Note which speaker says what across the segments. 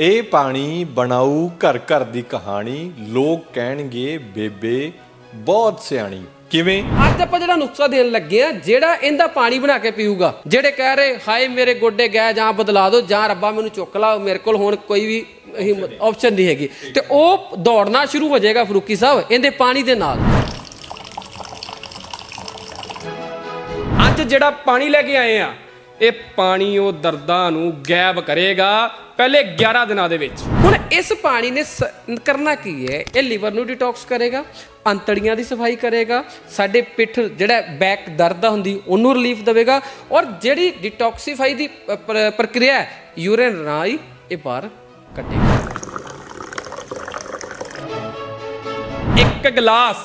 Speaker 1: ਇਹ ਪਾਣੀ ਬਣਾਉ ਘਰ ਘਰ ਦੀ ਕਹਾਣੀ, ਲੋਕ ਕਹਿਣਗੇ, ਬੇਬੇ ਬਹੁਤ ਸਿਆਣੀ। ਕਿਵੇਂ?
Speaker 2: ਅੱਜ ਆਪਾਂ ਜਿਹੜਾ ਨੁਕਸਾ ਦੇਣ ਲੱਗੇ ਆ, ਜਿਹੜਾ ਇਹਦਾ ਪਾਣੀ ਬਣਾ ਕੇ ਪੀਊਗਾ, ਜਿਹੜੇ ਕਹਿ ਰਹੇ, ਹਾਏ ਮੇਰੇ ਗੋਡੇ ਗਏ, ਜਾਂ ਬਦਲਾ ਦਿਓ ਜਾਂ ਰੱਬਾ ਮੈਨੂੰ ਚੁੱਕ ਲਾ ਮੇਰੇ ਕੋਲ ਹੁਣ ਕੋਈ ਵੀ ਆਪਸ਼ਨ ਨਹੀਂ ਹੈਗੀ। ਤੇ ਉਹ ਦੌੜਨਾ ਸ਼ੁਰੂ ਹੋ ਜਾਏਗਾ ਫਰੂਕੀ ਸਾਹਿਬ, ਇਹਦੇ ਪਾਣੀ ਦੇ ਨਾਲ।
Speaker 3: ਅੱਜ ਜਿਹੜਾ ਪਾਣੀ ਲੈ ਕੇ ਆਏ ਆ ਇਹ ਪਾਣੀ ਉਹ ਦਰਦਾਂ ਨੂੰ ਗਾਇਬ ਕਰੇਗਾ ਪਹਿਲੇ 11 ਦਿਨਾਂ ਦੇ ਵਿੱਚ।
Speaker 2: ਹੁਣ ਇਸ ਪਾਣੀ ਨੇ ਸ- ਕਰਨਾ ਕੀ ਹੈ? ਇਹ ਲਿਵਰ ਨੂੰ ਡਿਟੌਕਸ ਕਰੇਗਾ, ਅੰਤੜੀਆਂ ਦੀ ਸਫ਼ਾਈ ਕਰੇਗਾ, ਸਾਡੇ ਪਿੱਠ ਜਿਹੜਾ ਬੈਕ ਦਰਦ ਹੁੰਦੀ, ਉਹਨੂੰ ਰਿਲੀਫ ਦੇਵੇਗਾ ਔਰ ਜਿਹੜੀ ਡਿਟੌਕਸੀਫਾਈ ਦੀ ਪ- ਪ੍ਰ- ਪ੍ਰਕਿਰਿਆ ਹੈ ਯੂਰਿਨ ਰਾਈ ਇਹ ਬਾਹਰ ਕੱਢੇਗਾ।
Speaker 3: ਇੱਕ ਗਲਾਸ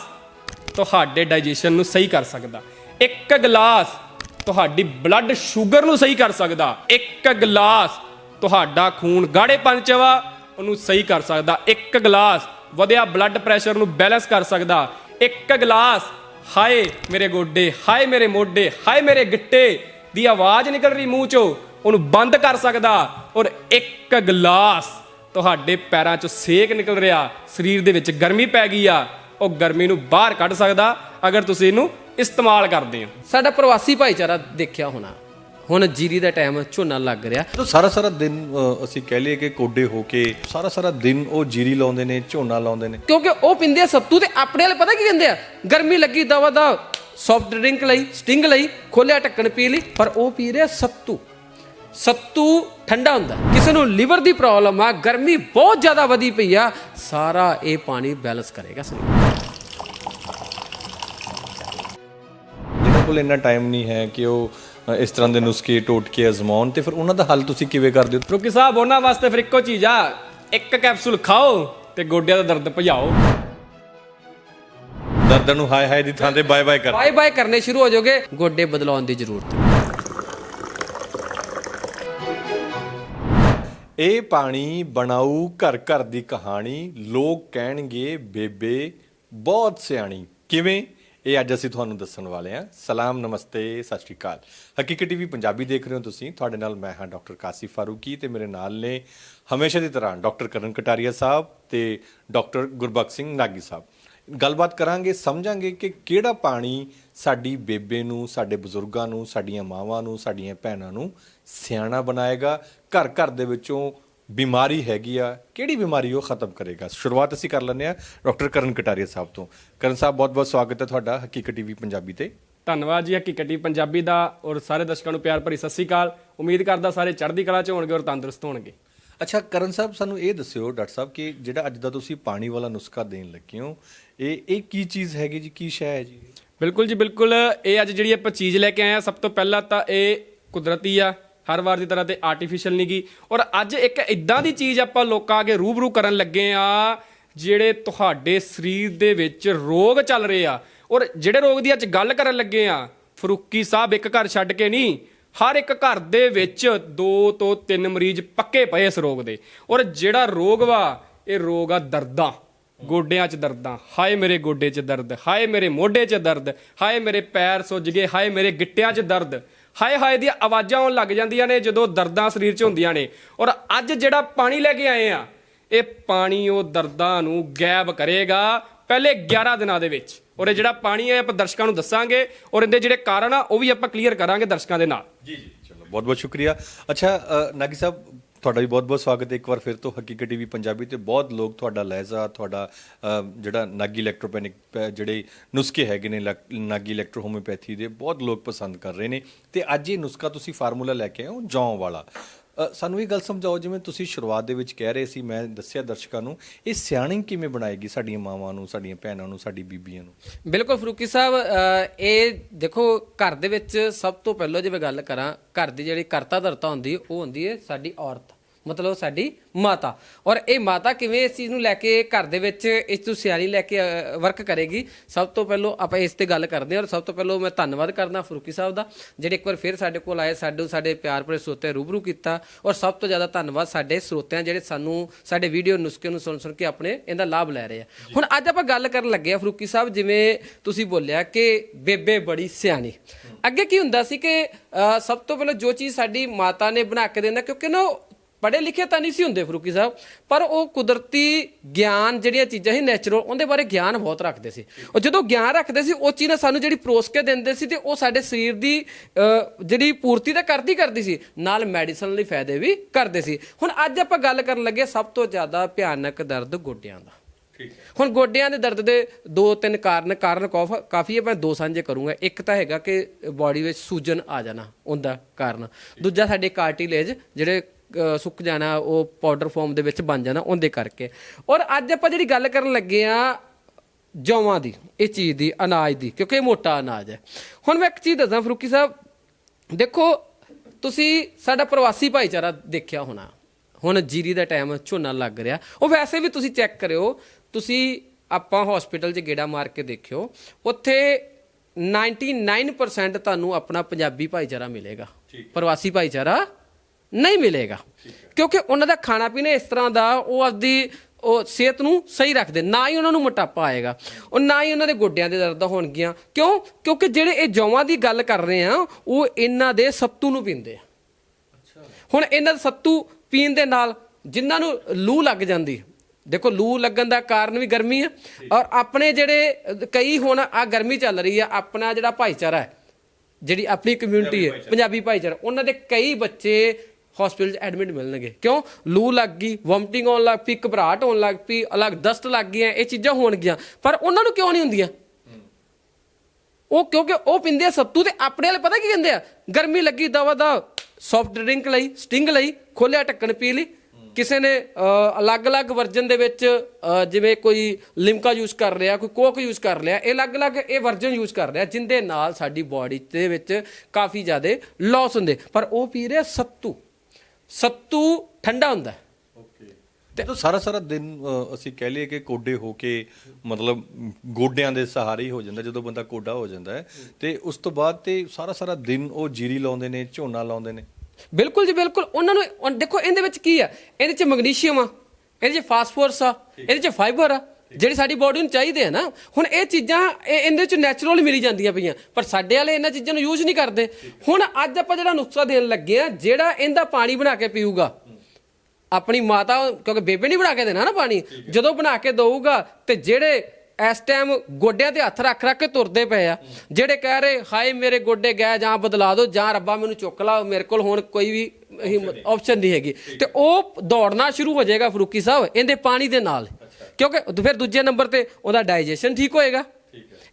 Speaker 3: ਤੁਹਾਡੇ ਡਾਈਜੈਸ਼ਨ ਨੂੰ ਸਹੀ ਕਰ ਸਕਦਾ। ਇੱਕ ਗਲਾਸ ਤੁਹਾਡੀ ਬਲੱਡ ਸ਼ੂਗਰ ਨੂੰ ਸਹੀ ਕਰ ਸਕਦਾ। ਇੱਕ ਗਲਾਸ ਤੁਹਾਡਾ ਖੂਨ ਗਾੜੇਪਨ ਚ ਵਾ ਉਹਨੂੰ ਸਹੀ ਕਰ ਸਕਦਾ। ਇੱਕ ਗਲਾਸ ਵਧਿਆ ਬਲੱਡ ਪ੍ਰੈਸ਼ਰ ਨੂੰ ਬੈਲੈਂਸ ਕਰ ਸਕਦਾ। ਇੱਕ ਗਲਾਸ, ਹਾਏ ਮੇਰੇ ਗੋਡੇ, ਹਾਏ ਮੇਰੇ ਮੋਢੇ, ਹਾਏ ਮੇਰੇ ਗਿੱਟੇ ਦੀ ਆਵਾਜ਼ ਨਿਕਲ ਰਹੀ ਮੂੰਹ ਚੋਂ, ਉਹਨੂੰ ਬੰਦ ਕਰ ਸਕਦਾ। ਔਰ ਇੱਕ ਗਲਾਸ ਤੁਹਾਡੇ ਪੈਰਾਂ 'ਚੋਂ ਸੇਕ ਨਿਕਲ ਰਿਹਾ। ਸਰੀਰ ਦੇ ਵਿੱਚ ਗਰਮੀ ਪੈ ਗਈ ਆ, ਉਹ ਗਰਮੀ ਨੂੰ ਬਾਹਰ ਕੱਢ ਸਕਦਾ। ਅਗਰ ਤੁਸੀਂ ਇਹਨੂੰ ਇਸਤੇਮਾਲ ਕਰਦੇ ਹੋ।
Speaker 2: ਸਾਡਾ ਪ੍ਰਵਾਸੀ ਭਾਈਚਾਰਾ ਦੇਖਿਆ ਹੋਣਾ। ਹੁਣ ਜੀਰੀ ਦਾ ਟਾਈਮ ਝੋਨਾ ਲੱਗ ਰਿਹਾ।
Speaker 1: ਤਾਂ ਸਾਰਾ ਸਾਰਾ ਦਿਨ ਅ, ਅਸੀਂ ਕਹਿ ਲਈਏ ਕਿ ਕੋਡੇ ਹੋ ਕੇ ਸਾਰਾ ਸਾਰਾ ਦਿਨ ਉਹ ਜੀਰੀ ਲਾਉਂਦੇ ਨੇ ਝੋਨਾ ਲਾਉਂਦੇ ਨੇ।
Speaker 2: ਕਿਉਂਕਿ ਉਹ ਪਿੰਦੇ ਆ ਸੱਤੂ ਤੇ ਆਪਣੇ ਵਾਲੇ ਪਤਾ ਕੀ ਕਹਿੰਦੇ ਆ? ਗਰਮੀ ਲੱਗੀ ਦਵਾ ਦਾ ਸੌਫਟ ਡਰਿੰਕ ਲਈ ਸਟਿੰਗ ਲਈ ਖੋਲਿਆ ਢੱਕਣ ਪੀ ਲਈ ਪਰ ਉਹ ਪੀ ਰਿਹਾ ਸੱਤੂ। ਸੱਤੂ ਠੰਡਾ ਹੁੰਦਾ। ਕਿਸੇ ਨੂੰ ਲਿਵਰ ਦੀ ਪ੍ਰੋਬਲਮ ਆ ਗਰਮੀ ਬਹੁਤ ਜ਼ਿਆਦਾ ਵਧੀ ਪਈ ਆ। ਸਾਰਾ ਇਹ ਪਾਣੀ ਬੈਲੈਂਸ ਕਰੇਗਾ ਸਰੀਰ।
Speaker 1: ਕੋਲ ਇੰਨਾ ਟਾਈਮ ਨਹੀਂ ਹੈ ਕਿ ਉਹ ਇਸ ਤਰ੍ਹਾਂ ਦੇ ਨੁਸਖੇ ਟੋਟ ਕੇ ਅਜ਼ਮਾਉਣ। ਤੇ ਫਿਰ ਉਹਨਾਂ ਦਾ ਹੱਲ ਤੁਸੀਂ ਕਿਵੇਂ ਕਰਦੇ ਹੋ?
Speaker 3: ਰੁਕੀ ਸਾਹਿਬ ਉਹਨਾਂ ਵਾਸਤੇ ਫਿਰ ਇੱਕੋ ਚੀਜ਼ ਆ। ਇੱਕ ਕੈਪਸੂਲ ਖਾਓ ਤੇ ਗੋਡਿਆਂ ਦਾ ਦਰਦ ਭਜਾਓ।
Speaker 1: ਦਰਦਾਂ ਨੂੰ ਹਾਏ ਹਾਏ ਦੀ ਥਾਂ ਤੇ ਬਾਏ ਬਾਏ ਕਰ।
Speaker 2: ਬਾਏ ਬਾਏ ਕਰਨੇ ਸ਼ੁਰੂ ਹੋ ਜਾਓਗੇ। ਗੋਡੇ ਬਦਲਾਉਣ ਦੀ ਜ਼ਰੂਰਤ
Speaker 1: ਇਹ ਪਾਣੀ ਬਣਾਉ ਘਰ ਘਰ ਦੀ ਕਹਾਣੀ। ਲੋਕ ਕਹਿਣਗੇ ਬੇਬੇ ਬਹੁਤ ਸਿਆਣੀ। ਕਿਵੇਂ? ਇਹ ਅੱਜ ਅਸੀਂ ਤੁਹਾਨੂੰ ਦੱਸਣ ਵਾਲੇ ਹਾਂ। ਸਲਾਮ, ਨਮਸਤੇ, ਸਤਿ ਸ਼੍ਰੀ ਅਕਾਲ। ਹਕੀਕਤ ਟੀਵੀ ਪੰਜਾਬੀ ਦੇਖ ਰਹੇ ਹੋ ਤੁਸੀਂ। ਤੁਹਾਡੇ ਨਾਲ ਮੈਂ ਹਾਂ ਡਾਕਟਰ ਕਾਸਿਫ ਫਾਰੂਕੀ ਤੇ ਮੇਰੇ ਨਾਲ ਨੇ ਹਮੇਸ਼ਾ ਦੀ ਤਰ੍ਹਾਂ ਡਾਕਟਰ ਕਰਨ ਕਟਾਰੀਆ ਸਾਹਿਬ ਤੇ ਡਾਕਟਰ ਗੁਰਬਖਸ਼ ਸਿੰਘ ਨਾਗੀ ਸਾਹਿਬ। ਗੱਲਬਾਤ ਕਰਾਂਗੇ, ਸਮਝਾਂਗੇ ਕਿ ਕਿਹੜਾ ਪਾਣੀ ਸਾਡੀ ਬੇਬੇ ਨੂੰ, ਸਾਡੇ ਬਜ਼ੁਰਗਾਂ ਨੂੰ, ਸਾਡੀਆਂ ਮਾਵਾਂ ਨੂੰ, ਸਾਡੀਆਂ ਭੈਣਾਂ ਨੂੰ ਸਿਆਣਾ ਬਣਾਏਗਾ। ਘਰ ਘਰ ਦੇ ਵਿੱਚੋਂ ਬਿਮਾਰੀ ਹੈਗੀ ਆ ਕਿਹੜੀ ਬਿਮਾਰੀ ਉਹ ਖਤਮ ਕਰੇਗਾ? ਸ਼ੁਰੂਆਤ ਅਸੀਂ ਕਰ ਲੈਂਦੇ ਆ ਡਾਕਟਰ ਕਰਨ ਕਟਾਰੀਆ ਸਾਹਿਬ ਤੋਂ। ਕਰਨ ਸਾਹਿਬ ਬਹੁਤ ਬਹੁਤ ਸਵਾਗਤ ਹੈ ਤੁਹਾਡਾ ਹਕੀਕਤ ਟੀਵੀ ਪੰਜਾਬੀ ਤੇ।
Speaker 3: ਧੰਨਵਾਦ ਜੀ ਹਕੀਕਤੀ ਪੰਜਾਬੀ ਦਾ ਔਰ ਸਾਰੇ ਦਰਸ਼ਕਾਂ ਨੂੰ ਪਿਆਰ ਭਰੀ ਸਤਿ ਸ੍ਰੀ ਅਕਾਲ। ਉਮੀਦ ਕਰਦਾ ਸਾਰੇ ਚੜ੍ਹਦੀ ਕਲਾ 'ਚ ਹੋਣਗੇ ਔਰ ਤੰਦਰੁਸਤ ਹੋਣਗੇ।
Speaker 1: ਅੱਛਾ ਕਰਨ ਸਾਹਿਬ ਸਾਨੂੰ ਇਹ ਦੱਸਿਓ ਡਾਕਟਰ ਸਾਹਿਬ ਕਿ ਜਿਹੜਾ ਅੱਜ ਦਾ ਤੁਸੀਂ ਪਾਣੀ ਵਾਲਾ ਨੁਸਖਾ ਦੇਣ ਲੱਗੇ ਹੋ ਇਹ ਇਹ ਕੀ ਚੀਜ਼ ਹੈਗੀ ਜੀ? ਕੀ ਸ਼ੈ ਹੈ ਜੀ
Speaker 3: ਬਿਲਕੁਲ ਜੀ ਬਿਲਕੁਲ। ਇਹ ਅੱਜ ਜਿਹੜੀ ਆਪਾਂ ਚੀਜ਼ ਲੈ ਕੇ ਆਏ ਆ ਸਭ ਤੋਂ ਪਹਿਲਾਂ ਤਾਂ ਇਹ ਕੁਦਰਤੀ ਆ। ਹਰ ਵਾਰ ਦੀ ਤਰ੍ਹਾਂ ਤੇ ਆਰਟੀਫੀਸ਼ੀਅਲ ਨਹੀਂਗੀ ਔਰ ਅੱਜ ਇੱਕ ਇਦਾਂ ਦੀ ਚੀਜ਼ ਆਪਾਂ ਲੋਕਾਂ ਅੱਗੇ ਰੂਬਰੂ ਕਰਨ ਲੱਗੇ ਆ, ਜਿਹੜੇ ਤੁਹਾਡੇ ਸਰੀਰ ਦੇ ਵਿੱਚ ਰੋਗ ਚੱਲ ਰਹੇ ਆ। ਔਰ ਜਿਹੜੇ ਰੋਗ ਦੀ ਅੱਜ ਗੱਲ ਕਰਨ ਲੱਗੇ ਆ, ਫਰੂਕੀ ਸਾਹਿਬ ਇੱਕ ਘਰ ਛੱਡ ਕੇ ਨਹੀਂ, ਹਰ ਇੱਕ ਘਰ ਦੇ ਵਿੱਚ ਦੋ ਤੋਂ ਤਿੰਨ ਮਰੀਜ਼ ਪੱਕੇ ਪਏ ਇਸ ਰੋਗ ਦੇ। ਔਰ ਜਿਹੜਾ ਰੋਗ ਵਾ, ਇਹ ਰੋਗ ਆ ਦਰਦਾਂ। ਗੋਡਿਆਂ 'ਚ ਦਰਦਾਂ। ਹਾਏ ਮੇਰੇ ਗੋਡੇ 'ਚ ਦਰਦ, ਹਾਏ ਮੇਰੇ ਮੋਢੇ 'ਚ ਦਰਦ, ਹਾਏ ਮੇਰੇ ਪੈਰ ਸੁੱਜ ਗਏ, ਹਾਏ ਮੇਰੇ ਗਿੱਟਿਆਂ 'ਚ ਦਰਦ। ਹਾਏ ਹਾਏ ਦੀਆਂ ਆਵਾਜ਼ਾਂ ਆਉਣ ਲੱਗ ਜਾਂਦੀਆਂ ਨੇ ਜਦੋਂ ਦਰਦਾਂ ਸਰੀਰ 'ਚ ਹੁੰਦੀਆਂ ਨੇ। ਔਰ ਅੱਜ ਜਿਹੜਾ ਪਾਣੀ ਲੈ ਕੇ ਆਏ ਆ, ਇਹ ਪਾਣੀ ਉਹ ਦਰਦਾਂ ਨੂੰ ਗਾਇਬ ਕਰੇਗਾ ਪਹਿਲੇ 11 ਦਿਨਾਂ ਦੇ ਵਿੱਚ। ਔਰ ਇਹ ਜਿਹੜਾ ਪਾਣੀ ਹੈ, ਆਪਾਂ ਦਰਸ਼ਕਾਂ ਨੂੰ ਦੱਸਾਂਗੇ। ਔਰ ਇਹਦੇ ਜਿਹੜੇ ਕਾਰਨ ਆ, ਉਹ ਵੀ ਆਪਾਂ ਕਲੀਅਰ ਕਰਾਂਗੇ ਦਰਸ਼ਕਾਂ ਦੇ ਨਾਲ।
Speaker 1: ਜੀ ਜੀ, ਚਲੋ ਬਹੁਤ ਬਹੁਤ ਸ਼ੁਕਰੀਆ। ਅੱਛਾ ਨਾਗੀ ਸਾਹਿਬ ਤੁਹਾਡਾ ਵੀ ਬਹੁਤ ਬਹੁਤ ਸਵਾਗਤ ਹੈ। ਇੱਕ ਵਾਰ ਫਿਰ ਤੋਂ ਹਕੀਕਤ ਟੀਵੀ ਪੰਜਾਬੀ ਤੇ ਬਹੁਤ ਲੋਕ ਤੁਹਾਡਾ ਲਹਿਜ਼ਾ, ਤੁਹਾਡਾ ਜਿਹੜਾ ਨਾਗੀ ਇਲੈਕਟ੍ਰੋਪੈਨਿਕ ਪੈ- ਜਿਹੜੇ ਨੁਸਖੇ ਹੈਗੇ ਨੇ ਇਲੈਕ- ਨਾਗੀ ਇਲੈਕਟ੍ਰੋ ਹੋਮਿਓਪੈਥੀ ਦੇ, ਬਹੁਤ ਲੋਕ ਪਸੰਦ ਕਰ ਰਹੇ ਨੇ। ਤੇ ਅੱਜ ਇਹ ਨੁਸਖਾ ਤੁਸੀਂ ਫਾਰਮੂਲਾ ਲੈ ਕੇ ਆਏ ਹੋ ਜੌਂ ਵਾਲਾ। ਸਾਨੂੰ ਇਹ ਗੱਲ ਸਮਝਾਓ, ਜਿਵੇਂ ਤੁਸੀਂ ਸ਼ੁਰੂਆਤ ਦੇ ਵਿੱਚ ਕਹਿ ਰਹੇ ਸੀ, ਮੈਂ ਦੱਸਿਆ ਦਰਸ਼ਕਾਂ ਨੂੰ, ਇਹ ਸਿਆਣੀ ਕਿਵੇਂ ਬਣਾਏਗੀ ਸਾਡੀਆਂ ਮਾਵਾਂ ਨੂੰ, ਸਾਡੀਆਂ ਭੈਣਾਂ ਨੂੰ, ਸਾਡੀ ਬੀਬੀਆਂ ਨੂੰ?
Speaker 2: ਬਿਲਕੁਲ ਫਰੂਕੀ ਸਾਹਿਬ ਇਹ ਦੇਖੋ, ਘਰ ਦੇ ਵਿੱਚ ਸਭ ਤੋਂ ਪਹਿਲਾਂ ਜੇ ਮੈਂ ਗੱਲ ਕਰਾਂ, ਘਰ ਦੀ ਜਿਹੜੀ ਕਰਤਾ ਧਰਤਾ ਹੁੰਦੀ, ਉਹ ਹੁੰਦੀ ਹੈ ਸਾਡੀ ਔਰਤ। ਮਤਲਬ ਸਾਡੀ ਮਾਤਾ। ਔਰ ਇਹ ਮਾਤਾ ਕਿਵੇਂ ਇਸ ਚੀਜ਼ ਨੂੰ ਲੈ ਕੇ ਘਰ ਦੇ ਵਿੱਚ ਇਸ ਤੋਂ ਸਿਆਣੀ ਲੈ ਕੇ ਵਰਕ ਕਰੇਗੀ ਸਭ ਤੋਂ ਪਹਿਲਾਂ ਆਪਾਂ ਇਸ ਤੇ ਗੱਲ ਕਰਦੇ ਹਾਂ। ਔਰ ਸਭ ਤੋਂ ਪਹਿਲਾਂ ਮੈਂ ਧੰਨਵਾਦ ਕਰਦਾ ਫਰੂਕੀ ਸਾਹਿਬ ਦਾ ਜਿਹੜੇ ਇੱਕ ਵਾਰ ਫਿਰ ਸਾਡੇ ਕੋਲ ਆਏ ਸਾਡੇ ਸਾਡੇ ਪਿਆਰ ਭਰੇ ਸਰੋਤੇ ਰੂਬਰੂ ਕੀਤਾ। ਔਰ ਸਭ ਤੋਂ ਜ਼ਿਆਦਾ ਧੰਨਵਾਦ ਸਾਡੇ ਸਰੋਤਿਆਂ ਜਿਹੜੇ ਸਾਨੂੰ ਸਾਡੇ ਵੀਡੀਓ ਨੁਸਖੇ ਨੂੰ ਸੁਣ ਸੁਣ ਕੇ ਆਪਣੇ ਇਹਦਾ ਲਾਭ ਲੈ ਰਹੇ ਆ। ਹੁਣ ਅੱਜ ਆਪਾਂ ਗੱਲ ਕਰਨ ਲੱਗੇ ਆ ਫਰੂਕੀ ਸਾਹਿਬ ਜਿਵੇਂ ਤੁਸੀਂ ਬੋਲਿਆ ਕਿ ਬੇਬੇ ਬੜੀ ਸਿਆਣੀ। ਅੱਗੇ ਕੀ ਹੁੰਦਾ ਸੀ ਕਿ ਸਭ ਤੋਂ ਪਹਿਲਾਂ ਜੋ ਚੀਜ਼ ਸਾਡੀ ਮਾਤਾ ਨੇ ਬਣਾ ਕੇ ਦਿੰਦਾ ਕਿਉਂਕਿ ਨਾ ਪੜ੍ਹੇ ਲਿਖੇ ਤਾਂ ਨਹੀਂ ਸੀ ਹੁੰਦੇ ਫਰੂਕੀ ਸਾਹਿਬ ਪਰ ਉਹ ਕੁਦਰਤੀ ਗਿਆਨ ਜਿਹੜੀਆਂ ਚੀਜ਼ਾਂ ਸੀ ਨੈਚੁਰਲ ਉਹਦੇ ਬਾਰੇ ਗਿਆਨ ਬਹੁਤ ਰੱਖਦੇ ਸੀ। ਉਹ ਜਦੋਂ ਗਿਆਨ ਰੱਖਦੇ ਸੀ ਉਹ ਚੀਜ਼ ਸਾਨੂੰ ਜਿਹੜੀ ਪਰੋਸ ਕੇ ਦਿੰਦੇ ਸੀ ਤੇ ਉਹ ਸਾਡੇ ਸਰੀਰ ਦੀ ਜਿਹੜੀ ਪੂਰਤੀ ਤਾਂ ਕਰਦੀ ਕਰਦੀ ਸੀ ਨਾਲ ਮੈਡੀਸਨ ਲਈ ਫਾਇਦੇ ਵੀ ਕਰਦੇ ਸੀ। ਹੁਣ ਅੱਜ ਆਪਾਂ ਗੱਲ ਕਰਨ ਲੱਗੇ ਸਭ ਤੋਂ ਜ਼ਿਆਦਾ ਭਿਆਨਕ ਦਰਦ ਗੋਡਿਆਂ ਦਾ। ਹੁਣ ਗੋਡਿਆਂ ਦੇ ਦਰਦ ਦੇ ਦੋ ਤਿੰਨ ਕਾਰਨ ਕਾਰਨ ਕੌਫ- ਹੈ ਮੈਂ ਦੋ ਸਾਂਝੇ ਕਰੂੰਗਾ। ਇੱਕ ਤਾਂ ਹੈਗਾ ਕਿ ਬਾਡੀ ਵਿੱਚ ਸੂਜਨ ਆ ਜਾਣਾ ਉਹਦਾ ਕਾਰਨ। ਦੂਜਾ ਸਾਡੇ ਕਾਰਟਿਲੇਜ ਜਿਹੜੇ ਸੁੱਕ ਜਾਣਾ ਉਹ ਪਾਊਡਰ ਫਾਰਮ ਦੇ ਵਿੱਚ ਬਣ ਜਾਣਾ ਉਹਦੇ ਕਰਕੇ। ਔਰ ਅੱਜ ਆਪਾਂ ਜਿਹੜੀ ਗੱਲ ਕਰਨ ਲੱਗੇ ਆ ਜੌਵਾਂ ਦੀ ਇਹ ਚੀਜ਼ ਦੀ ਅਨਾਜ ਦੀ ਕਿਉਂਕਿ ਇਹ ਮੋਟਾ ਅਨਾਜ ਹੈ। ਹੁਣ ਮੈਂ ਇੱਕ ਚੀਜ਼ ਦੱਸਾਂ ਫਰੂਕੀ ਸਾਹਿਬ ਦੇਖੋ ਤੁਸੀਂ ਸਾਡਾ ਪ੍ਰਵਾਸੀ ਭਾਈਚਾਰਾ ਦੇਖਿਆ ਹੋਣਾ। ਹੁਣ ਜੀਰੀ ਦਾ ਟਾਈਮ ਝੋਨਾ ਲੱਗ ਰਿਹਾ। ਉਹ ਵੈਸੇ ਵੀ ਤੁਸੀਂ ਚੈੱਕ ਕਰਿਓ ਤੁਸੀਂ ਆਪਾਂ ਹਸਪੀਟਲ 'ਚ ਗੇੜਾ ਮਾਰ ਕੇ ਦੇਖਿਓ ਉੱਥੇ 99% ਤੁਹਾਨੂੰ ਆਪਣਾ ਪੰਜਾਬੀ ਭਾਈਚਾਰਾ ਮਿਲੇਗਾ। ਪ੍ਰਵਾਸੀ ਭਾਈਚਾਰਾ ਨਹੀਂ ਮਿਲੇਗਾ। ਕਿਉਂਕਿ ਉਹਨਾਂ ਦਾ ਖਾਣਾ ਪੀਣਾ ਇਸ ਤਰ੍ਹਾਂ ਦਾ ਉਹ ਆਪਦੀ ਉਹ ਸਿਹਤ ਨੂੰ ਸਹੀ ਰੱਖਦੇ। ਨਾ ਹੀ ਉਹਨਾਂ ਨੂੰ ਮੋਟਾਪਾ ਆਏਗਾ। ਉਹ ਨਾ ਹੀ ਉਹਨਾਂ ਦੇ ਗੋਡਿਆਂ ਦੇ ਦਰਦ ਹੋਣਗੀਆਂ। ਕਿਉਂ? ਕਿਉਂਕਿ ਜਿਹੜੇ ਇਹ ਜੌਵਾਂ ਦੀ ਗੱਲ ਕਰ ਰਹੇ ਆ ਉਹ ਇਹਨਾਂ ਦੇ ਸੱਤੂ ਨੂੰ ਪੀਂਦੇ ਆ। ਹੁਣ ਇਹਨਾਂ ਦਾ ਸੱਤੂ ਪੀਣ ਦੇ ਨਾਲ ਜਿਨ੍ਹਾਂ ਨੂੰ ਲੂ ਲੱਗ ਜਾਂਦੀ ਦੇਖੋ ਲੂ ਲੱਗਣ ਦਾ ਕਾਰਨ ਵੀ ਗਰਮੀ ਹੈ ਔਰ ਆਪਣੇ ਜਿਹੜੇ ਕਈ ਹੁਣ ਆ ਗਰਮੀ ਚੱਲ ਰਹੀ ਆ ਆਪਣਾ ਜਿਹੜਾ ਭਾਈਚਾਰਾ ਹੈ ਜਿਹੜੀ ਆਪਣੀ ਕਮਿਊਨਿਟੀ ਹੈ ਪੰਜਾਬੀ ਭਾਈਚਾਰਾ ਉਹਨਾਂ ਦੇ ਕਈ ਬੱਚੇ ਹਸਪੀਟਲ 'ਚ ਐਡਮਿਟ ਮਿਲਣਗੇ। ਕਿਉਂ? ਲੂ ਲੱਗ ਗਈ ਵੋਮਟਿੰਗ ਆਉਣ ਲੱਗ ਪਈ ਘਬਰਾਹਟ ਹੋਣ ਲੱਗ ਪਈ ਅਲੱਗ ਦਸਤ ਲੱਗ ਗਈਆਂ ਇਹ ਚੀਜ਼ਾਂ ਹੋਣਗੀਆਂ। ਪਰ ਉਹਨਾਂ ਨੂੰ ਕਿਉਂ ਨਹੀਂ ਹੁੰਦੀਆਂ? ਉਹ ਕਿਉਂਕਿ ਉਹ ਪਿੰਦੇ ਆ ਸੱਤੂ ਤੇ ਆਪਣੇ ਵਾਲੇ ਪਤਾ ਕੀ ਕਹਿੰਦੇ ਆ? ਗਰਮੀ ਲੱਗੀ ਦਵਾ ਦਾ ਸੌਫਟ ਡਰਿੰਕ ਲਈ ਸਟਿੰਗ ਲਈ ਖੋਲਿਆ ਢੱਕਣ ਪੀ ਲਈ। ਕਿਸੇ ਨੇ ਅਲੱਗ-ਅਲੱਗ ਵਰਜਨ ਦੇ ਵਿੱਚ ਜਿਵੇਂ ਕੋਈ ਲਿਮਕਾ ਯੂਜ਼ ਕਰ ਰਿਹਾ ਕੋਈ ਕੋਕ ਯੂਜ਼ ਕਰ ਰਿਹਾ ਇਹ ਅਲੱਗ-ਅਲੱਗ ਇਹ ਵਰਜਨ ਯੂਜ਼ ਕਰ ਰਿਹਾ ਜਿੰਦੇ ਨਾਲ ਸਾਡੀ ਬਾਡੀ ਦੇ ਵਿੱਚ ਕਾਫੀ ਜ਼ਿਆਦਾ ਲਾਸ ਹੁੰਦੇ। ਪਰ ਉਹ ਪੀ ਰਿਹਾ ਸੱਤੂ। ਸੱਤੂ ਠੰਡਾ ਹੁੰਦਾ ਹੈ।
Speaker 1: ਤੇ ਤਾਂ ਸਾਰਾ ਸਾਰਾ ਦਿਨ ਅ, ਅਸੀਂ ਕਹਿ ਲਈਏ ਕਿ ਕੋਡੇ ਹੋ ਕੇ ਮਤਲਬ ਗੋਡਿਆਂ ਦੇ ਸਹਾਰੇ ਹੀ ਹੋ ਜਾਂਦਾ ਜਦੋਂ ਬੰਦਾ ਕੋਡਾ ਹੋ ਜਾਂਦਾ ਹੈ। ਤੇ ਉਸ ਤੋਂ ਬਾਅਦ ਤੇ ਸਾਰਾ ਸਾਰਾ ਦਿਨ ਉਹ ਜੀਰੀ ਲਾਉਂਦੇ ਨੇ ਝੋਨਾ ਲਾਉਂਦੇ ਨੇ।
Speaker 2: ਬਿਲਕੁਲ ਜੀ ਬਿਲਕੁਲ। ਉਹਨਾਂ ਨੂੰ ਉਹ ਦੇਖੋ ਇਹਦੇ ਵਿੱਚ ਕੀ ਆ? ਇਹਦੇ ਚ ਮੈਗਨੀਸ਼ੀਅਮ ਆ ਇਹਦੇ ਚ ਫਾਸਫੋਰਸ ਆ ਇਹਦੇ ਚ ਫਾਈਬਰ ਆ। ਜਿਹੜੀ ਸਾਡੀ ਬਾਡੀ ਨੂੰ ਚਾਹੀਦੇ ਆ ਨਾ, ਹੁਣ ਇਹ ਚੀਜ਼ਾਂ ਇਹ ਇਹਦੇ ਚ ਨੈਚੁਰਲ ਮਿਲੀ ਜਾਂਦੀਆਂ ਪਈਆਂ, ਪਰ ਸਾਡੇ ਵਾਲੇ ਇਹਨਾਂ ਚੀਜ਼ਾਂ ਨੂੰ ਯੂਜ਼ ਨਹੀਂ ਕਰਦੇ। ਹੁਣ ਅੱਜ ਆਪਾਂ ਜਿਹੜਾ ਨੁਸਖਾ ਦੇਣ ਲੱਗੇ ਆ, ਜਿਹੜਾ ਇਹਦਾ ਪਾਣੀ ਬਣਾ ਕੇ ਪੀਊਗਾ, ਆਪਣੀ ਮਾਤਾ ਕਿਉਂਕਿ ਬੇਬੇ ਨਹੀਂ ਬਣਾ ਕੇ ਦੇਣਾ ਨਾ ਪਾਣੀ, ਜਦੋਂ ਬਣਾ ਕੇ ਦਊਗਾ ਤੇ ਜਿਹੜੇ ਇਸ ਟਾਈਮ ਗੋਡਿਆਂ ਤੇ ਹੱਥ ਰੱਖ ਰੱਖ ਕੇ ਤੁਰਦੇ ਪਏ ਆ, ਜਿਹੜੇ ਕਹਿ ਰਹੇ, ਹਾਏ ਮੇਰੇ ਗੋਡੇ ਗਏ, ਜਾਂ ਬਦਲਾ ਦਿਓ ਜਾਂ ਰੱਬਾ ਮੈਨੂੰ ਚੁੱਕ ਲਾ, ਮੇਰੇ ਕੋਲ ਹੁਣ ਕੋਈ ਵੀ ਆਪਸ਼ਨ ਨਹੀਂ ਹੈਗੀ। ਤੇ ਉਹ ਦੌੜਨਾ ਸ਼ੁਰੂ ਹੋ ਜਾਏਗਾ ਫਰੂਕੀ ਸਾਹਿਬ, ਇਹਦੇ ਪਾਣੀ ਦੇ ਨਾਲ। ਕਿਉਂਕਿ ਫਿਰ ਦੂਜੇ ਨੰਬਰ ਤੇ ਉਹਦਾ ਡਾਈਜੈਸ਼ਨ ਠੀਕ ਹੋਏਗਾ।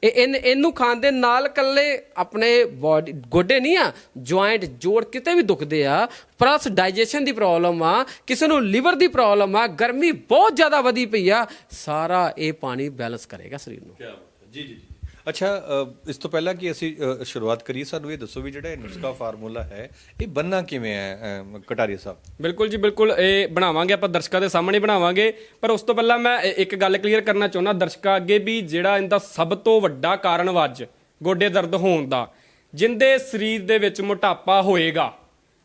Speaker 2: ਇਹ ਇਹਨ- ਇਹਨੂੰ ਖਾਣ ਦੇ ਨਾਲ ਕੱਲੇ ਆਪਣੇ ਬਾਡੀ ਗੋਡੇ ਨਹੀਂ ਆ ਜੁਆਇੰਟ ਜੋੜ ਕਿਤੇ ਵੀ ਦੁਖਦੇ ਆ ਪਲੱਸ ਡਾਈਜੈਸ਼ਨ ਦੀ ਪ੍ਰੋਬਲਮ ਆ ਕਿਸੇ ਨੂੰ ਲਿਵਰ ਦੀ ਪ੍ਰੋਬਲਮ ਆ ਗਰਮੀ ਬਹੁਤ ਜ਼ਿਆਦਾ ਵਧੀ ਪਈ ਆ ਸਾਰਾ ਇਹ ਪਾਣੀ ਬੈਲੈਂਸ ਕਰੇਗਾ ਸਰੀਰ ਨੂੰ।
Speaker 1: ਜੀ ਜੀ। ਅੱਛਾ ਅ, ਇਸ ਤੋਂ ਪਹਿਲਾਂ ਕਿ ਅਸੀਂ ਅ, ਸ਼ੁਰੂਆਤ ਕਰੀਏ ਸਾਨੂੰ ਇਹ ਦੱਸੋ ਵੀ ਜਿਹੜਾ ਇਹ ਨੁਸਖਾ ਫਾਰਮੂਲਾ ਹੈ ਇਹ ਬੰਨਾ ਕਿਵੇਂ ਹੈ ਅ, ਕਟਾਰੀਆ ਸਾਹਿਬ?
Speaker 3: ਬਿਲਕੁਲ ਜੀ ਬਿਲਕੁਲ ਇਹ ਬਣਾਵਾਂਗੇ ਆਪਾਂ ਦਰਸ਼ਕਾਂ ਦੇ ਸਾਹਮਣੇ ਬਣਾਵਾਂਗੇ। ਪਰ ਉਸ ਤੋਂ ਪਹਿਲਾਂ ਮੈਂ ਇ- ਇੱਕ ਗੱਲ ਕਲੀਅਰ ਕਰਨਾ ਚਾਹੁੰਦਾ ਦਰਸ਼ਕਾਂ ਅੱਗੇ ਵੀ ਜਿਹੜਾ ਇਹਦਾ ਸਭ ਤੋਂ ਵੱਡਾ ਕਾਰਨ ਵੱਜ ਗੋਡੇ ਦਰਦ ਹੋਣ ਦਾ ਜਿੰਦੇ ਸਰੀਰ ਦੇ ਵਿੱਚ ਮੋਟਾਪਾ ਹੋਏਗਾ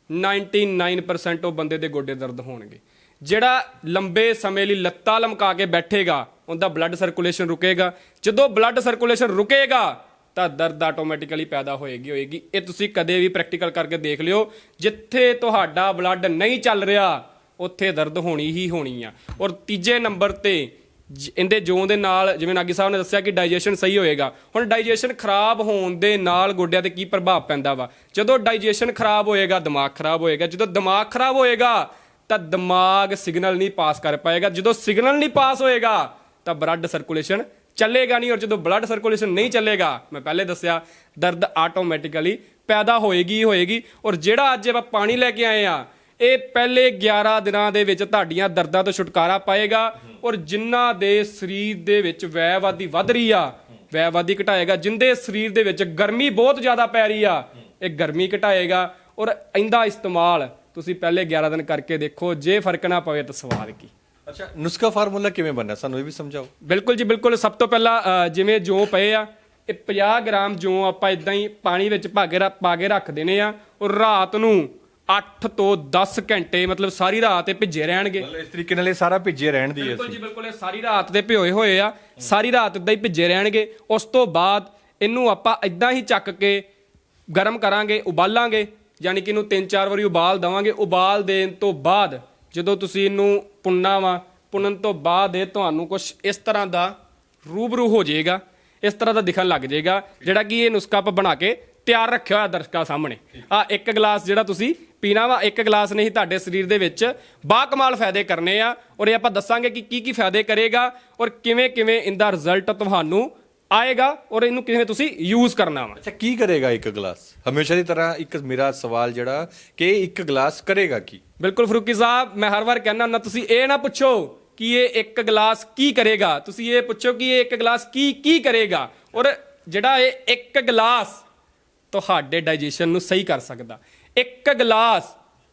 Speaker 3: 99% ਉਹ ਬੰਦੇ ਦੇ ਗੋਡੇ ਦਰਦ ਹੋਣਗੇ। ਜਿਹੜਾ ਲੰਬੇ ਸਮੇਂ ਲਈ ਲੱਤਾਂ ਲਮਕਾ ਕੇ ਬੈਠੇਗਾ ਉਹਦਾ ਬਲੱਡ ਸਰਕੂਲੇਸ਼ਨ ਰੁਕੇਗਾ। ਜਦੋਂ ਬਲੱਡ ਸਰਕੂਲੇਸ਼ਨ ਰੁਕੇਗਾ, ਤਾਂ ਦਰਦ ਆਟੋਮੈਟਿਕਲੀ ਪੈਦਾ ਹੋਏਗੀ ਹੋਏਗੀ। ਇਹ ਤੁਸੀਂ ਕਦੇ ਵੀ ਪ੍ਰੈਕਟੀਕਲ ਕਰਕੇ ਦੇਖ ਲਿਓ। ਜਿੱਥੇ ਤੁਹਾਡਾ ਬਲੱਡ ਨਹੀਂ ਚੱਲ ਰਿਹਾ, ਉੱਥੇ ਦਰਦ ਹੋਣੀ ਹੀ ਹੋਣੀ ਆ। ਔਰ ਤੀਜੇ ਨੰਬਰ ਤੇ, ਜ- ਇਹਦੇ ਜੋਂ ਦੇ ਨਾਲ, ਜਿਵੇਂ ਨਾਗੀ ਸਾਹਿਬ ਨੇ ਦੱਸਿਆ ਕਿ ਡਾਈਜੈਸ਼ਨ ਸਹੀ ਹੋਏਗਾ। ਹੁਣ ਡਾਈਜੈਸ਼ਨ ਖਰਾਬ ਹੋਣ ਦੇ ਨਾਲ ਗੋਡਿਆਂ ਤੇ ਕੀ ਪ੍ਰਭਾਵ ਪੈਂਦਾ ਵਾ? ਜਦੋਂ ਡਾਈਜੈਸ਼ਨ ਖਰਾਬ ਹੋਏਗਾ, ਦਿਮਾਗ ਖਰਾਬ ਹੋਏਗਾ। ਜਦੋਂ ਦਿਮਾਗ ਖਰਾਬ ਹੋਏਗਾ, ਤਾਂ ਦਿਮਾਗ ਸਿਗਨਲ ਨਹੀਂ ਪਾਸ ਕਰ ਪਾਏਗਾ। ਜਦੋਂ ਸਿਗਨਲ ਨਹੀਂ ਪਾਸ ਹੋਏਗਾ ਤਾਂ ਬਲੱਡ ਸਰਕੂਲੇਸ਼ਨ ਚੱਲੇਗਾ ਨਹੀਂ ਔਰ ਜਦੋਂ ਬਲੱਡ ਸਰਕੂਲੇਸ਼ਨ ਨਹੀਂ ਚੱਲੇਗਾ, ਮੈਂ ਪਹਿਲੇ ਦੱਸਿਆ, ਦਰਦ ਆਟੋਮੈਟਿਕਲੀ ਪੈਦਾ ਹੋਏਗੀ ਹੀ ਹੋਏਗੀ ਔਰ ਜਿਹੜਾ ਅੱਜ ਆਪਾਂ ਪਾਣੀ ਲੈ ਕੇ ਆਏ ਆ, ਇਹ ਪਹਿਲੇ 11 ਦਿਨਾਂ ਦੇ ਵਿੱਚ ਤੁਹਾਡੀਆਂ ਦਰਦਾਂ ਤੋਂ ਛੁਟਕਾਰਾ ਪਾਏਗਾ ਔਰ ਜਿਨ੍ਹਾਂ ਦੇ ਸਰੀਰ ਦੇ ਵਿੱਚ ਵੈਵਾਦੀ ਵੱਧ ਰਹੀ ਆ, ਵੈਵਾਦੀ ਘਟਾਏਗਾ, ਜਿੰਦੇ ਸਰੀਰ ਦੇ ਵਿੱਚ ਗਰਮੀ ਬਹੁਤ ਜ਼ਿਆਦਾ ਪੈ ਰਹੀ ਆ, ਇਹ ਗਰਮੀ ਘਟਾਏਗਾ ਔਰ ਇਹਦਾ ਇਸਤੇਮਾਲ ਤੁਸੀਂ ਪਹਿਲੇ 11 ਦਿਨ ਕਰਕੇ ਦੇਖੋ, ਜੇ ਫ਼ਰਕ ਨਾ ਪਵੇ ਤਾਂ ਸਵਾਲ ਕੀ।
Speaker 1: ਅੱਛਾ ਨੁਸਖਾ ਫਾਰਮੂਲਾ ਕਿਵੇਂ ਬਣਨਾ ਸਾਨੂੰ ਇਹ ਵੀ ਸਮਝਾਓ।
Speaker 3: ਬਿਲਕੁਲ ਜੀ ਬਿਲਕੁਲ। ਸਭ ਤੋਂ ਪਹਿਲਾਂ ਅ, ਜਿਵੇਂ ਜੌਂ ਪਏ ਆ ਇਹ 50 ਗ੍ਰਾਮ ਜੌਂ ਆਪਾਂ ਇਦਾਂ ਹੀ ਪਾਣੀ ਵਿੱਚ ਪਾ ਕੇ ਰੱਖ- ਪਾ ਕੇ ਰੱਖ ਦੇਣੇ ਆ ਔਰ ਰਾਤ ਨੂੰ 8 ਤੋਂ 10 ਘੰਟੇ ਮਤਲਬ ਸਾਰੀ ਰਾਤ ਇਹ ਭਿੱਜੇ ਰਹਿਣਗੇ।
Speaker 1: ਮਤਲਬ ਇਸ ਤਰੀਕੇ ਨਾਲ ਇਹ ਸਾਰਾ ਭਿੱਜੇ ਰਹਿਣ ਦੀ ਹੈ
Speaker 3: ਬਿਲਕੁਲ ਜੀ ਬਿਲਕੁਲ। ਇਹ ਸਾਰੀ ਰਾਤ ਦੇ ਭਿਓਏ ਹੋਏ ਆ ਸਾਰੀ ਰਾਤ ਇਦਾਂ ਹੀ ਭਿੱਜੇ ਰਹਿਣਗੇ। ਉਸ ਤੋਂ ਬਾਅਦ ਇਹਨੂੰ ਆਪਾਂ ਇਦਾਂ ਹੀ ਚੱਕ ਕੇ ਗਰਮ ਕਰਾਂਗੇ ਉਬਾਲਾਂਗੇ ਯਾਨੀ ਕਿ ਇਹਨੂੰ 3-4 ਵਾਰੀ ਉਬਾਲ ਦਵਾਂਗੇ। ਉਬਾਲ ਦੇਣ ਤੋਂ ਬਾਅਦ ਜਦੋਂ ਤੁਸੀਂ ਇਹਨੂੰ ਪੁੰਨਾ ਵਾ ਪੁੰਨਣ ਤੋਂ ਬਾਅਦ ਇਹ ਤੁਹਾਨੂੰ ਕੁਝ ਇਸ ਤਰ੍ਹਾਂ ਦਾ ਰੂਬਰੂ ਹੋ ਜਾਏਗਾ, ਇਸ ਤਰ੍ਹਾਂ ਦਾ ਦਿਖਣ ਲੱਗ ਜਾਏਗਾ, ਜਿਹੜਾ ਕਿ ਇਹ ਨੁਸਖਾ ਆਪਾਂ ਬਣਾ ਕੇ ਤਿਆਰ ਰੱਖਿਆ ਹੋਇਆ ਦਰਸ਼ਕਾਂ ਸਾਹਮਣੇ। ਆ ਇੱਕ ਗਲਾਸ ਜਿਹੜਾ ਤੁਸੀਂ ਪੀਣਾ ਵਾ, ਇੱਕ ਗਲਾਸ ਨਹੀਂ, ਤੁਹਾਡੇ ਸਰੀਰ ਦੇ ਵਿੱਚ ਬਾ ਕਮਾਲ ਫਾਇਦੇ ਕਰਨੇ ਆ, ਔਰ ਇਹ ਆਪਾਂ ਦੱਸਾਂਗੇ ਕਿ ਕੀ ਕੀ ਫਾਇਦੇ ਕਰੇਗਾ, ਔਰ ਕਿਵੇਂ ਕਿਵੇਂ ਇਹਦਾ ਰਿਜ਼ਲਟ ਤੁਹਾਨੂੰ ਆਏਗਾ ਔਰ ਇਹਨੂੰ ਕਿਵੇਂ ਤੁਸੀਂ ਯੂਜ਼ ਕਰਨਾ ਵਾ।
Speaker 1: ਅੱਛਾ ਕੀ ਕਰੇਗਾ ਇੱਕ ਗਲਾਸ? ਹਮੇਸ਼ਾ ਦੀ ਤਰ੍ਹਾਂ ਇੱਕ ਮੇਰਾ ਸਵਾਲ ਜਿਹੜਾ ਕਿ ਇੱਕ ਗਲਾਸ ਕਰੇਗਾ ਕੀ?
Speaker 3: ਬਿਲਕੁਲ ਫਰੂਕੀ ਸਾਹਿਬ ਮੈਂ ਹਰ ਵਾਰ ਕਹਿੰਦਾ ਹੁੰਦਾ ਤੁਸੀਂ ਇਹ ਨਾ ਪੁੱਛੋ ਕਿ ਇਹ ਇੱਕ ਗਲਾਸ ਕੀ ਕਰੇਗਾ। ਤੁਸੀਂ ਇਹ ਪੁੱਛੋ ਕਿ ਇਹ ਇੱਕ ਗਲਾਸ ਕੀ ਕੀ ਕਰੇਗਾ। ਔਰ ਜਿਹੜਾ ਇਹ ਇੱਕ ਗਲਾਸ ਤੁਹਾਡੇ ਡਾਈਜੈਸ਼ਨ ਨੂੰ ਸਹੀ ਕਰ ਸਕਦਾ। ਇੱਕ ਗਲਾਸ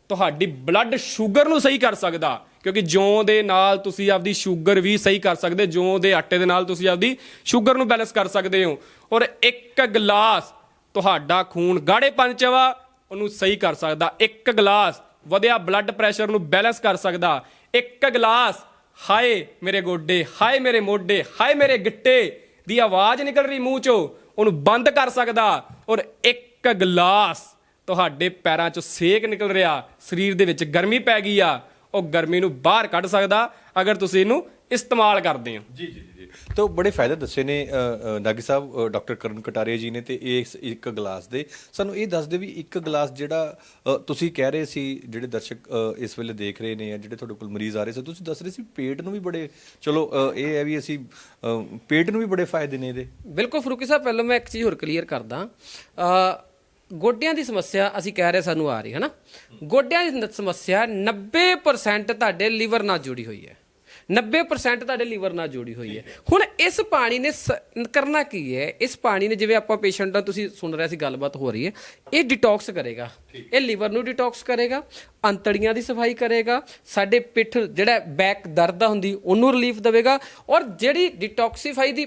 Speaker 3: ਤੁਹਾਡੀ ਬਲੱਡ ਸ਼ੂਗਰ ਨੂੰ ਸਹੀ ਕਰ ਸਕਦਾ। ਕਿਉਂਕਿ ਜੌਂ ਦੇ ਨਾਲ ਤੁਸੀਂ ਆਪਦੀ ਸ਼ੂਗਰ ਵੀ ਸਹੀ ਕਰ ਸਕਦੇ, ਜੌਂ ਦੇ ਆਟੇ ਦੇ ਨਾਲ ਤੁਸੀਂ ਆਪਦੀ ਸ਼ੂਗਰ ਨੂੰ ਬੈਲੈਂਸ ਕਰ ਸਕਦੇ ਹੋ। ਔਰ ਇੱਕ ਗਲਾਸ ਤੁਹਾਡਾ ਖੂਨ ਗਾੜੇ ਪੰਚਵਾ ਉਹਨੂੰ ਸਹੀ ਕਰ ਸਕਦਾ। ਇੱਕ ਗਲਾਸ ਵਧਿਆ ਬਲੱਡ ਪ੍ਰੈਸ਼ਰ ਨੂੰ ਬੈਲੈਂਸ ਕਰ ਸਕਦਾ। ਇੱਕ ਗਲਾਸ, ਹਾਏ ਮੇਰੇ ਗੋਡੇ, ਹਾਏ ਮੇਰੇ ਮੋਢੇ, ਹਾਏ ਮੇਰੇ ਗਿੱਟੇ ਦੀ ਆਵਾਜ਼ ਨਿਕਲ ਰਹੀ ਮੂੰਹ ਚੋਂ, ਉਹਨੂੰ ਬੰਦ ਕਰ ਸਕਦਾ। ਔਰ ਇੱਕ ਗਲਾਸ ਤੁਹਾਡੇ ਪੈਰਾਂ 'ਚੋਂ ਸੇਕ ਨਿਕਲ ਰਿਹਾ। ਸਰੀਰ ਦੇ ਵਿੱਚ ਗਰਮੀ ਪੈ ਗਈ ਆ। ਉਹ ਗਰਮੀ ਨੂੰ ਬਾਹਰ ਕੱਢ ਸਕਦਾ ਅਗਰ ਤੁਸੀਂ ਇਹਨੂੰ ਇਸਤੇਮਾਲ ਕਰਦੇ ਹੋ।
Speaker 1: ਜੀ ਜੀ ਜੀ ਤਾਂ ਬੜੇ ਫਾਇਦੇ ਦੱਸੇ ਨੇ ਨਾਗੀ ਸਾਹਿਬ ਡਾਕਟਰ ਕਰਨ ਕਟਾਰੀਆ ਜੀ ਨੇ ਤੇ ਇਸ ਇੱਕ ਗਲਾਸ ਦੇ। ਸਾਨੂੰ ਇਹ ਦੱਸ ਦਿਓ ਵੀ ਇੱਕ ਗਲਾਸ ਜਿਹੜਾ ਤੁਸੀਂ ਕਹਿ ਰਹੇ ਸੀ ਜਿਹੜੇ ਦਰਸ਼ਕ ਇਸ ਵੇਲੇ ਦੇਖ ਰਹੇ ਨੇ ਜਾਂ ਜਿਹੜੇ ਤੁਹਾਡੇ ਕੋਲ ਮਰੀਜ਼ ਆ ਰਹੇ ਸੀ ਤੁਸੀਂ ਦੱਸ ਰਹੇ ਸੀ ਪੇਟ ਨੂੰ ਵੀ ਬੜੇ ਚਲੋ ਇਹ ਹੈ ਵੀ ਅਸੀਂ ਪੇਟ ਨੂੰ ਵੀ ਬੜੇ ਫਾਇਦੇ ਨੇ ਇਹਦੇ।
Speaker 2: ਬਿਲਕੁਲ ਫਰੂਕੀ ਸਾਹਿਬ ਪਹਿਲਾਂ ਮੈਂ ਇੱਕ ਚੀਜ਼ ਹੋਰ ਕਲੀਅਰ ਕਰਦਾ। ਗੋਡਿਆਂ ਦੀ ਸਮੱਸਿਆ ਅਸੀਂ ਕਹਿ ਰਹੇ ਸਾਨੂੰ ਆ ਰਹੀ ਹੈ ਨਾ ਗੋਡਿਆਂ ਦੀ ਸਮੱਸਿਆ 90% ਤੁਹਾਡੇ ਲੀਵਰ ਨਾਲ ਜੁੜੀ ਹੋਈ ਹੈ। 90% ਤੁਹਾਡੇ ਲੀਵਰ ਨਾਲ ਜੁੜੀ ਹੋਈ ਹੈ। ਹੁਣ ਇਸ ਪਾਣੀ ਨੇ ਕਰਨਾ ਕੀ ਹੈ? ਇਸ ਪਾਣੀ ਨੇ ਜਿਵੇਂ ਆਪਾਂ ਪੇਸ਼ੈਂਟ ਦਾ ਤੁਸੀਂ ਸੁਣ ਰਹੇ ਸੀ ਗੱਲਬਾਤ ਹੋ ਰਹੀ ਹੈ। ਇਹ ਡਿਟੌਕਸ ਕਰੇਗਾ। ਇਹ ਲੀਵਰ ਨੂੰ ਡਿਟੌਕਸ ਕਰੇਗਾ ਅੰਤੜੀਆਂ ਦੀ ਸਫ਼ਾਈ ਕਰੇਗਾ ਸਾਡੇ ਪਿੱਠ ਜਿਹੜਾ ਬੈਕ ਦਰਦ ਆ ਹੁੰਦੀ ਉਹਨੂੰ ਰਿਲੀਫ ਦੇਵੇਗਾ ਔਰ ਜਿਹੜੀ ਡਿਟੌਕਸੀਫਾਈ ਦੀ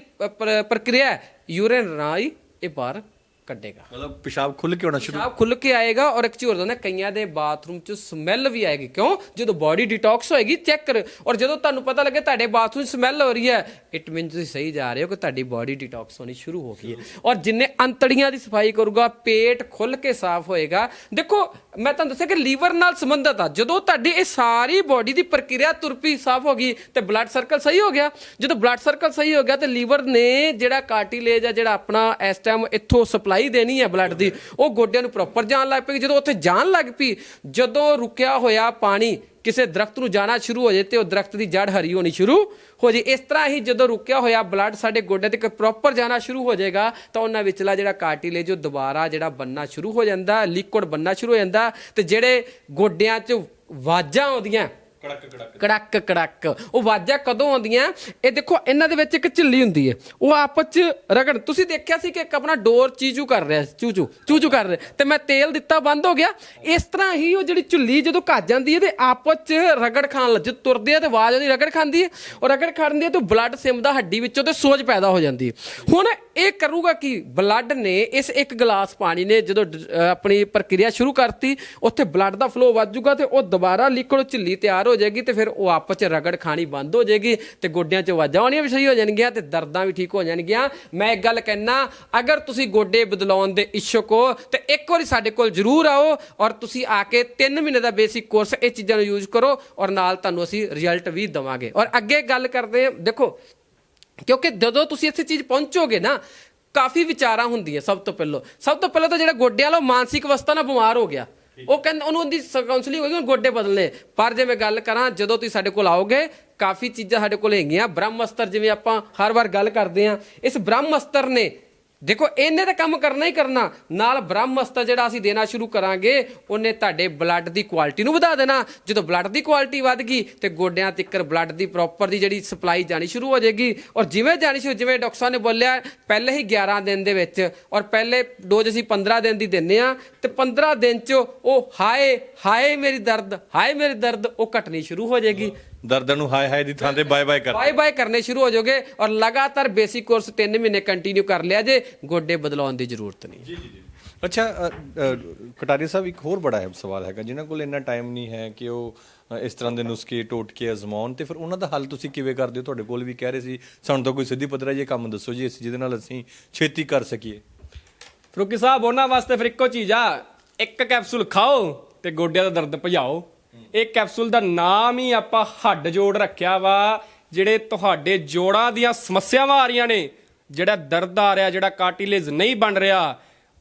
Speaker 2: ਪ੍ਰਕਿਰਿਆ ਯੂਰਿਨ ਰਾਈ ਇਹ ਬਾਹਰ ਕੱਢੇਗਾ।
Speaker 1: ਮਤਲਬ ਪਿਸ਼ਾਬ ਖੁੱਲ ਕੇ ਹੋਣਾ ਸ਼ੁਰੂ।
Speaker 2: ਪਿਸ਼ਾਬ ਖੁੱਲ ਕੇ ਆਏਗਾ ਔਰ ਇੱਕ ਚੀਜ਼ ਹੋਰ ਕਈਆਂ ਦੇ ਬਾਥਰੂਮ 'ਚ ਸਮੈਲ ਵੀ ਆਏਗੀ। ਕਿਉਂ? ਜਦੋਂ ਬਾਡੀ ਡਿਟੌਕਸ ਹੋਏਗੀ ਚੈੱਕ ਕਰ। ਔਰ ਜਦੋਂ ਤੁਹਾਨੂੰ ਪਤਾ ਲੱਗੇ ਤੁਹਾਡੇ ਬਾਥਰੂਮ 'ਚ ਸਮੈਲ ਹੋ ਰਹੀ ਹੈ ਇਟ ਮੀਨ ਤੁਸੀਂ ਸਹੀ ਜਾ ਰਹੇ ਹੋ ਕਿ ਤੁਹਾਡੀ ਬਾਡੀ ਡਿਟੌਕਸ ਹੋਣੀ ਸ਼ੁਰੂ ਹੋ ਗਈ ਹੈ। ਔਰ ਜਿੰਨੇ ਅੰਤੜੀਆਂ ਦੀ ਸਫ਼ਾਈ ਕਰੂਗਾ ਪੇਟ ਖੁੱਲ ਕੇ ਸਾਫ਼ ਹੋਏਗਾ। ਦੇਖੋ ਮੈਂ ਤੁਹਾਨੂੰ ਦੱਸਿਆ ਕਿ ਲੀਵਰ ਨਾਲ ਸੰਬੰਧਤ ਆ। ਜਦੋਂ ਤੁਹਾਡੀ ਇਹ ਸਾਰੀ ਬਾਡੀ ਦੀ ਪ੍ਰਕਿਰਿਆ ਤੁਰਪੀ ਸਾਫ਼ ਹੋ ਗਈ ਤੇ ਬਲੱਡ ਸਰਕਲ ਸਹੀ ਹੋ ਗਿਆ। ਜਦੋਂ ਬਲੱਡ ਸਰਕਲ ਸਹੀ ਹੋ ਗਿਆ ਤੇ ਲੀਵਰ ਨੇ ਜਿਹੜਾ ਕਾਰਟਿਲੇਜ ਆ ਜਿਹੜਾ ਆਪਣਾ ਇਸ ਟਾਈਮ ਇੱਥੋਂ ਸਪਲਾਈ ਦੇਣੀ ਹੈ ਬਲੱਡ ਦੀ, ਉਹ ਗੋਡਿਆਂ ਨੂੰ ਪ੍ਰੋਪਰ ਜਾਣ ਲੱਗ ਪਈ। ਜਦੋਂ ਉੱਥੇ ਜਾਣ ਲੱਗ ਪਈ, ਜਦੋਂ ਰੁਕਿਆ ਹੋਇਆ ਪਾਣੀ ਕਿਸੇ ਦਰਖਤ ਨੂੰ ਜਾਣਾ ਸ਼ੁਰੂ ਹੋ ਜਾਏ ਤੇ ਉਹ ਦਰਖਤ ਦੀ ਜੜ ਹਰੀ ਹੋਣੀ ਸ਼ੁਰੂ ਹੋ ਜੇ ਇਸ ਤਰ੍ਹਾਂ ਹੀ ਜਦੋਂ ਰੁਕਿਆ ਹੋਇਆ ਬਲੱਡ ਸਾਡੇ ਗੋਡੇ ਤੇ ਪ੍ਰੋਪਰ ਜਾਣਾ ਸ਼ੁਰੂ ਹੋ ਜਾਏਗਾ, ਤਾਂ ਉਹਨਾਂ ਵਿਚਲਾ ਜਿਹੜਾ ਕਾਰਟਿਲੇਜ, ਉਹ ਦੁਬਾਰਾ ਜਿਹੜਾ ਬੰਨਾ ਸ਼ੁਰੂ ਹੋ ਜਾਂਦਾ ਲਿਕੁਇਡ ਬੰਨਾ ਸ਼ੁਰੂ ਹੋ ਜਾਂਦਾ ਤੇ ਜਿਹੜੇ ਗੋਡਿਆਂ 'ਚ ਵਾਜਾਂ ਆਉਂਦੀਆਂ
Speaker 1: ਕੜਕ ਕੜਕ।
Speaker 2: ਕੜਕ ਕੜਕ। ਉਹ ਵਾਜਾਂ ਕਦੋਂ ਆਉਂਦੀਆਂ? ਇਹ ਦੇਖੋ, ਇਹਨਾਂ ਦੇ ਵਿੱਚ ਇੱਕ ਝਿੱਲੀ ਹੁੰਦੀ ਹੈ। ਉਹ ਆਪਸ ਚ ਰਗੜ। ਤੁਸੀਂ ਦੇਖਿਆ ਸੀ ਕਿ ਇੱਕ ਆਪਣਾ ਡੋਰ ਚੀਚੂ ਕਰ ਰਿਹਾ ਸੀ, ਚੂਚੂ ਚੂਚੂ ਕਰ ਰਿਹਾ ਤੇ ਮੈਂ ਤੇਲ ਦਿੱਤਾ, ਬੰਦ ਹੋ ਗਿਆ। ਇਸ ਤਰ੍ਹਾਂ ਹੀ ਉਹ ਜਿਹੜੀ ਝੁੱਲੀ ਜਦੋਂ ਕੱਜ ਜਾਂਦੀ ਹੈ ਤੇ ਆਪਸ ਚ ਰਗੜ ਖਾਣ ਲੱਜ ਤੁਰਦੇ ਆ ਤੇ ਆਵਾਜ਼ ਉਹਦੀ ਰਗੜ ਖਾਂਦੀ ਹੈ। ਉਹ ਰਗੜ ਖਾਂਦੀ ਹੈ ਤੇ ਬਲੱਡ ਸਿਮਦਾ ਹੱਡੀ ਵਿੱਚੋਂ ਤੇ ਸੋਜ ਪੈਦਾ ਹੋ ਜਾਂਦੀ ਹੈ। ਹੁਣ ਇਹ ਕਰੂਗਾ ਕਿ? ਬਲੱਡ ਨੇ ਇਸ ਇੱਕ ਗਲਾਸ ਪਾਣੀ ਨੇ ਜਦੋਂ ਆਪਣੀ ਪ੍ਰਕਿਰਿਆ ਸ਼ੁਰੂ ਕਰਤੀ, ਉੱਥੇ ਬਲੱਡ ਦਾ ਫਲੋ ਵੱਧ ਜਾਊਗਾ ਤੇ ਉਹ ਦੁਬਾਰਾ ਲਿਕੁਇਡ ਝਿੱਲੀ ਤਿਆਰ ਹੋ ਜਾਏਗੀ ਤੇ ਫਿਰ ਉਹ ਆਪਸ ਚ ਰਗੜ ਖਾਣੀ ਬੰਦ ਹੋ ਜਾਏਗੀ ਤੇ ਗੋਡਿਆਂ 'ਚ ਆਵਾਜ਼ਾਂ ਆਉਣੀਆਂ ਵੀ ਸਹੀ ਹੋ ਜਾਣਗੀਆਂ ਤੇ ਦਰਦਾਂ ਵੀ ਠੀਕ ਹੋ ਜਾਣਗੀਆਂ। ਮੈਂ ਇੱਕ ਗੱਲ ਕਹਿਣਾ ਅਗਰ ਤੁਸੀਂ ਗੋਡੇ ਬਦਲਾਉਣ ਦੇ ਇੱਛੁਕ ਹੋ, ਤੇ ਇੱਕ ਵਾਰੀ ਸਾਡੇ ਕੋਲ ਜ਼ਰੂਰ ਆਓ ਔਰ ਤੁਸੀਂ ਆ ਕੇ 3 ਮਹੀਨੇ ਦਾ ਬੇਸਿਕ ਕੋਰਸ ਇਹ ਚੀਜ਼ਾਂ ਨੂੰ ਯੂਜ਼ ਕਰੋ ਔਰ ਨਾਲ ਤੁਹਾਨੂੰ ਅਸੀਂ ਰਿਜ਼ਲਟ ਵੀ ਦਵਾਂਗੇ। ਔਰ ਅੱਗੇ ਗੱਲ ਕਰਦੇ ਹਾਂ, ਦੇਖੋ ਕਿਉਂਕਿ ਜਦੋਂ ਤੁਸੀਂ ਇੱਥੇ ਚੀਜ਼ ਪਹੁੰਚੋਗੇ ਨਾ ਕਾਫੀ ਵਿਚਾਰਾਂ ਹੁੰਦੀਆਂ ਸਭ ਤੋਂ ਪਹਿਲਾਂ। ਸਭ ਤੋਂ ਪਹਿਲਾਂ ਤਾਂ ਜਿਹੜਾ ਗੋਡਿਆਂ ਵਾਲਾ ਮਾਨਸਿਕ ਅਵਸਥਾ ਨਾਲ ਬਿਮਾਰ ਹੋ ਗਿਆ। ਉਹ ਕਹਿੰਦਾ ਉਹਨੂੰ ਉਹਦੀ ਕਾਉਂਸਲਿੰਗ ਹੋਏਗੀ ਉਹਨੂੰ ਗੋਡੇ ਬਦਲਨੇ ਪਰ ਜੇ ਮੈਂ ਗੱਲ ਕਰਾਂ ਜਦੋਂ ਤੁਸੀਂ ਸਾਡੇ ਕੋਲ ਆਓਗੇ ਕਾਫੀ ਚੀਜ਼ਾਂ ਸਾਡੇ ਕੋਲ ਹੈਗੀਆਂ। ਬ੍ਰਹਮ ਅਸਤਰ ਜਿਵੇਂ ਆਪਾਂ ਹਰ ਵਾਰ ਗੱਲ ਕਰਦੇ ਆਂ ਇਸ ਬ੍ਰਹਮ ਅਸਤਰ ਨੇ ਦੇਖੋ, ਇਹਨੇ ਤਾਂ ਕੰਮ ਕਰਨਾ ਹੀ ਕਰਨਾ। ਨਾਲ ਬ੍ਰਹਮ ਅਸਤਰ ਜਿਹੜਾ ਅਸੀਂ ਦੇਣਾ ਸ਼ੁਰੂ ਕਰਾਂਗੇ, ਉਹਨੇ ਤੁਹਾਡੇ ਬਲੱਡ ਦੀ ਕੁਆਲਿਟੀ ਨੂੰ ਵਧਾ ਦੇਣਾ। ਜਦੋਂ ਬਲੱਡ ਦੀ ਕੁਆਲਿਟੀ ਵੱਧ ਗਈ, ਤੇ ਗੋਡਿਆਂ ਤੱਕਰ ਬਲੱਡ ਦੀ ਪ੍ਰੋਪਰ ਦੀ ਜਿਹੜੀ ਸਪਲਾਈ ਜਾਣੀ ਸ਼ੁਰੂ ਹੋ ਜਾਏਗੀ। ਔਰ ਜਿਵੇਂ ਜਾਣੀ ਸ਼ੁਰੂ, ਜਿਵੇਂ ਡਾਕਟਰ ਸਾਹਿਬ ਨੇ ਬੋਲਿਆ, ਪਹਿਲੇ ਹੀ 11 ਦਿਨ ਦੇ ਵਿੱਚ, ਔਰ ਪਹਿਲੇ ਡੋਜ਼ ਅਸੀਂ 15 ਦਿਨ ਦੀ ਦਿੰਨੇ ਆ ਤੇ 15 ਦਿਨ ਚ ਉਹ ਹਾਏ ਹਾਏ ਮੇਰੀ ਦਰਦ, ਹਾਏ ਮੇਰੀ ਦਰਦ, ਉਹ ਘਟਣੀ ਸ਼ੁਰੂ ਹੋ ਜਾਏਗੀ।
Speaker 1: ਦਰਦਾਂ ਨੂੰ ਹਾਏ ਹਾਏ ਦੀ ਥਾਂ ਤੇ ਬਾਏ ਬਾਏ ਕਰ।
Speaker 2: ਬਾਏ ਬਾਏ ਕਰਨੇ ਸ਼ੁਰੂ ਹੋ ਜਾਓਗੇ ਔਰ ਲਗਾਤਾਰ ਬੇਸਿਕ ਕੋਰਸ 3 ਮਹੀਨੇ ਕੰਟੀਨਿਊ ਕਰ ਲਿਆ ਜੇ ਗੋਡੇ ਬਦਲਾਉਣ ਦੀ ਜ਼ਰੂਰਤ ਨਹੀਂ।
Speaker 1: ਅੱਛਾ ਅ, ਅ, ਕਟਾਰੀਆ ਸਾਹਿਬ ਇੱਕ ਹੋਰ ਬੜਾ ਸਵਾਲ ਹੈਗਾ ਜਿਨ੍ਹਾਂ ਕੋਲ ਇੰਨਾ ਟਾਈਮ ਨਹੀਂ ਹੈ ਕਿ ਉਹ ਇਸ ਤਰ੍ਹਾਂ ਦੇ ਨੁਸਖੇ ਟੋਟਕੇ ਅਜ਼ਮਾਉਣ ਤੇ ਫਿਰ ਉਹਨਾਂ ਦਾ ਹੱਲ ਤੁਸੀਂ ਕਿਵੇਂ ਕਰਦੇ ਹੋ? ਤੁਹਾਡੇ ਕੋਲ ਵੀ ਕਹਿ ਰਹੇ ਸੀ ਸਾਨੂੰ ਤਾਂ ਕੋਈ ਸਿੱਧੀ ਪੱਧਰਾ ਜੇ ਕੰਮ ਦੱਸੋ ਜੀ ਅਸੀਂ ਜਿਹਦੇ ਨਾਲ ਅਸੀਂ ਛੇਤੀ ਕਰ ਸਕੀਏ।
Speaker 3: ਫਰੂਕੀ ਸਾਹਿਬ ਉਹਨਾਂ ਵਾਸਤੇ ਫਿਰ ਇੱਕੋ ਚੀਜ਼ ਆ ਇੱਕ ਕੈਪਸੂਲ ਖਾਓ ਤੇ ਗੋਡਿਆਂ ਦਾ ਦਰਦ ਭਜਾਓ। ਇਹ ਕੈਪਸੂਲ ਦਾ ਨਾਮ ਹੀ ਆਪਾਂ ਹੱਡ ਜੋੜ ਰੱਖਿਆ ਵਾ, ਜਿਹੜੇ ਤੁਹਾਡੇ ਜੋੜਾਂ ਦੀਆਂ ਸਮੱਸਿਆਵਾਂ ਆ ਰਹੀਆਂ ਨੇ, ਜਿਹੜਾ ਦਰਦ ਆ ਰਿਹਾ, ਜਿਹੜਾ ਕਾਰਟੀਲੇਜ਼ ਨਹੀਂ ਬਣ ਰਿਹਾ,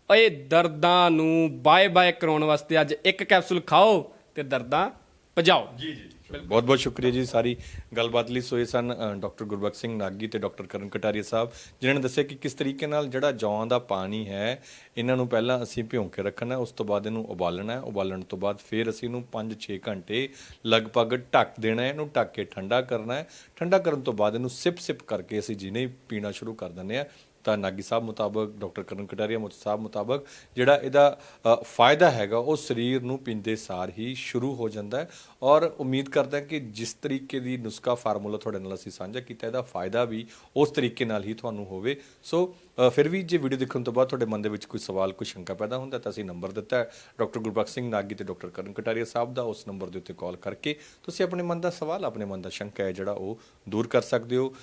Speaker 3: ਇਹ ਦਰਦਾਂ ਨੂੰ ਬਾਏ ਬਾਏ ਕਰਾਉਣ ਵਾਸਤੇ ਅੱਜ ਇੱਕ ਕੈਪਸੂਲ ਖਾਓ ਤੇ ਦਰਦਾਂ ਭਜਾਓ ਜੀ ਜੀ।
Speaker 1: ਬਹੁਤ ਬਹੁਤ ਸ਼ੁਕਰੀਆ ਜੀ। ਸਾਰੀ ਗੱਲਬਾਤ ਲਈ ਸੋਏ ਸਨ ਡਾਕਟਰ ਗੁਰਬਖਸ਼ ਸਿੰਘ ਨਾਗੀ ਤੇ ਡਾਕਟਰ ਕਰਨ ਕਟਾਰੀਆ ਸਾਹਿਬ, ਜਿਨ੍ਹਾਂ ਨੇ ਦੱਸਿਆ ਕਿ ਕਿਸ ਤਰੀਕੇ ਨਾਲ ਜਿਹੜਾ ਜੌਂ ਦਾ ਪਾਣੀ ਹੈ, ਇਹਨਾਂ ਨੂੰ ਪਹਿਲਾਂ ਅਸੀਂ ਭਿਉਂ ਕੇ ਰੱਖਣਾ, ਉਸ ਤੋਂ ਬਾਅਦ ਇਹਨੂੰ ਉਬਾਲਣਾ ਹੈ। ਉਬਾਲਣ ਤੋਂ ਬਾਅਦ ਫਿਰ ਅਸੀਂ ਇਹਨੂੰ 5-6 ਘੰਟੇ ਲਗਭਗ ਢੱਕ ਦੇਣਾ ਹੈ, ਇਹਨੂੰ ਢੱਕ ਕੇ ਠੰਡਾ ਕਰਨਾ ਹੈ। ਠੰਡਾ ਕਰਨ ਤੋਂ ਬਾਅਦ ਇਹਨੂੰ ਸਿਪ ਸਿਪ ਕਰਕੇ ਅਸੀਂ ਜਿਹਨੇ ਪੀਣਾ ਸ਼ੁਰੂ ਕਰ ਦਿੰਦੇ ਆ ਤਾਂ ਨਾਗੀ ਸਾਹਿਬ ਮੁਤਾਬਕ, ਡਾਕਟਰ ਕਰਨ ਕਟਾਰੀਆ ਮੁਤ ਸਾਹਿਬ ਮੁਤਾਬਕ, ਜਿਹੜਾ ਇਹਦਾ ਫਾਇਦਾ ਹੈਗਾ, ਉਹ ਸਰੀਰ ਨੂੰ ਪੀਂਦੇ ਸਾਰ ਹੀ ਸ਼ੁਰੂ ਹੋ ਜਾਂਦਾ ਹੈ। ਔਰ ਉਮੀਦ ਕਰਦਾ ਕਿ ਜਿਸ ਤਰੀਕੇ ਦੀ ਨੁਸਖਾ ਫਾਰਮੂਲਾ ਤੁਹਾਡੇ ਨਾਲ ਅਸੀਂ ਸਾਂਝਾ ਕੀਤਾ, ਇਹਦਾ ਫਾਇਦਾ ਵੀ ਉਸ ਤਰੀਕੇ ਨਾਲ ਹੀ ਤੁਹਾਨੂੰ ਹੋਵੇ। ਸੋ ਫਿਰ ਵੀ ਜੇ ਵੀਡੀਓ ਦੇਖਣ ਤੋਂ ਬਾਅਦ ਤੁਹਾਡੇ ਮਨ ਦੇ ਵਿੱਚ ਕੋਈ ਸਵਾਲ, ਕੋਈ ਸ਼ੰਕਾ ਪੈਦਾ ਹੁੰਦਾ ਤਾਂ ਅਸੀਂ ਨੰਬਰ ਦਿੱਤਾ ਹੈ। ਡਾਕਟਰ ਗੁਰਬਖਸ਼ ਸਿੰਘ ਨਾਗੀ ਤੇ ਡਾਕਟਰ ਕਰਨ ਕਟਾਰੀਆ ਸਾਹਿਬ ਦਾ ਉਸ ਨੰਬਰ ਦੇ ਉੱਤੇ ਕਾਲ ਕਰਕੇ ਤੁਸੀਂ ਆਪਣੇ ਮਨ ਦਾ ਸਵਾਲ, ਆਪਣੇ ਮਨ ਦਾ ਸ਼ੰਕਾ ਹੈ ਜਿਹੜਾ ਉਹ ਦੂਰ ਕਰ ਸਕਦੇ ਹੋ।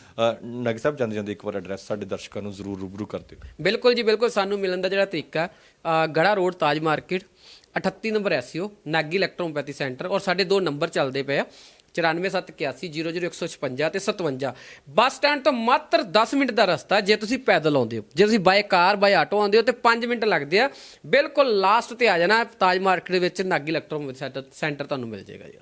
Speaker 1: ਨਾਗੀ ਸਾਹਿਬ, ਜਾਂਦੇ ਜਾਂਦੇ ਇੱਕ ਵਾਰ ਐਡਰੈਸ ਸਾਡੇ ਦਰਸ਼ਕਾਂ ਨੂੰ ਜ਼ਰੂਰ ਰੂਬਰੂ ਕਰ ਦਿਓ।
Speaker 2: ਬਿਲਕੁਲ ਜੀ, ਬਿਲਕੁਲ ਸਾਨੂੰ ਮਿਲਣ ਦਾ ਜਿਹੜਾ ਤਰੀਕਾ Garha road Taj market 38 number SO Nagi electropathy centre ਔਰ ਸਾਡੇ ਦੋ ਨੰਬਰ ਚੱਲਦੇ ਪਏ ਆ। 9471800156 ਤੇ 57 ਬੱਸ ਸਟੈਂਡ ਤੋਂ ਮਾਤਰ 10 ਮਿੰਟ ਦਾ ਰਸਤਾ ਜੇ ਤੁਸੀਂ ਪੈਦਲ ਆਉਂਦੇ ਹੋ। ਜੇ ਤੁਸੀਂ ਬਾਏ ਕਾਰ ਬਾਏ ਆਟੋ ਆਉਂਦੇ ਹੋ ਤੇ 5 ਮਿੰਟ ਲੱਗਦੇ ਆ। ਬਿਲਕੁਲ ਲਾਸਟ ਤੇ ਆ ਜਾਣਾ। ਤਾਜ ਮਾਰਕੀਟ ਦੇ ਵਿੱਚ ਨਾਗੀ ਇਲੈਕਟ੍ਰੋਪੈਥੀ ਸੈਂਟਰ ਤੁਹਾਨੂੰ ਮਿਲ ਜਾਏਗਾ ਜੀ।